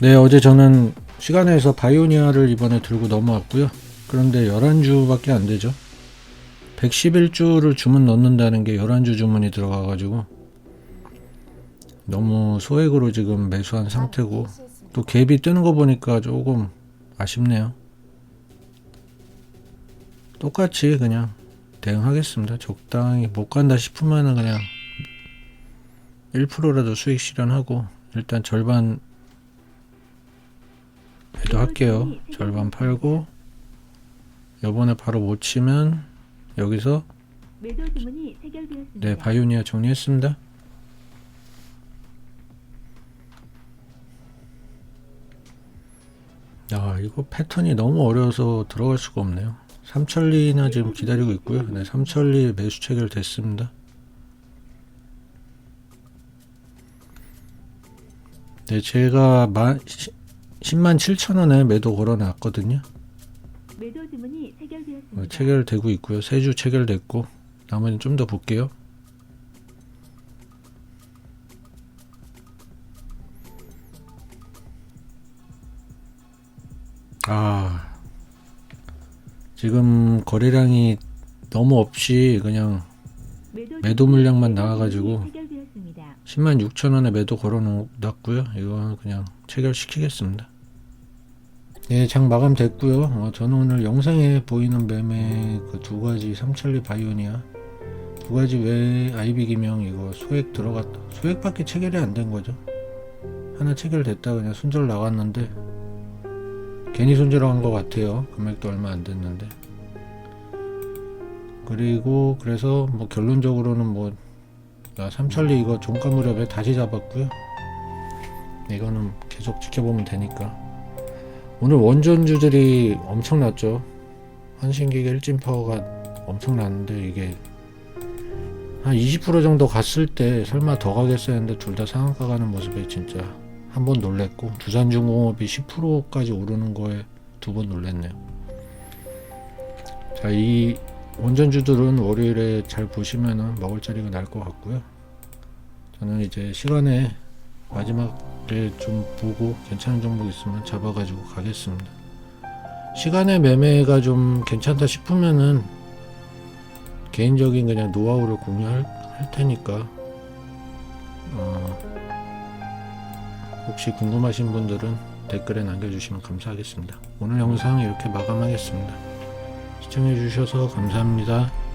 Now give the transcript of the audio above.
네, 어제 저는 시간에서 바이오니아를 이번에 들고 넘어왔고요. 그런데 11주밖에 안 되죠. 111주를 주문 넣는다는 게 11주 주문이 들어가가지고 너무 소액으로 지금 매수한 상태고 또 갭이 뜨는 거 보니까 조금 아쉽네요. 똑같이 그냥 대응하겠습니다. 적당히 못 간다 싶으면은 그냥 1%라도 수익 실현하고 일단 절반 매도할게요. 절반 팔고 요번에 바로 못 치면 여기서. 네 바이오니아 정리했습니다. 야 이거 패턴이 너무 어려워서 들어갈 수가 없네요. 삼천리나 지금 기다리고 있고요. 네 삼천리 매수 체결 됐습니다. 네 제가 만 10만 7천 원에 매도 걸어놨거든요. 매도 주문이 체결되었습니다. 어, 체결되고 있고요. 세주 체결됐고 나머지는 좀 더 볼게요. 아 지금 거래량이 너무 없이 그냥 매도 물량만 나와가지고 체결되었습니다. 10만 6천 원에 매도 걸어놨고요. 이거는 그냥 체결시키겠습니다. 네, 장 마감 됐고요. 어, 저는 오늘 영상에 보이는 매매 그 두 가지 삼천리 바이오니아 두 가지 외에 아이비 기명 이거 소액 들어갔다. 소액밖에 체결이 안 된 거죠. 하나 체결됐다 그냥 손절 나갔는데 괜히 손절한 것 같아요. 금액도 얼마 안 됐는데. 그리고 그래서 뭐 결론적으로는 뭐 야, 삼천리 이거 종가 무렵에 다시 잡았고요. 이거는 계속 지켜보면 되니까. 오늘 원전주들이 엄청났죠. 한신기계 일진 파워가 엄청났는데 이게 한 20% 정도 갔을 때 설마 더 가겠어 했는데 둘 다 상한가 가는 모습에 진짜 한 번 놀랬고 두산중공업이 10%까지 오르는 거에 두 번 놀랬네요. 자, 이 원전주들은 월요일에 잘 보시면은 먹을 자리가 날 것 같고요. 저는 이제 시간에 마지막에 좀 보고 괜찮은 종목 있으면 잡아가지고 가겠습니다. 시간에 매매가 좀 괜찮다 싶으면은 개인적인 그냥 노하우를 공유할 할 테니까 어, 혹시 궁금하신 분들은 댓글에 남겨주시면 감사하겠습니다. 오늘 영상 이렇게 마감하겠습니다. 시청해주셔서 감사합니다.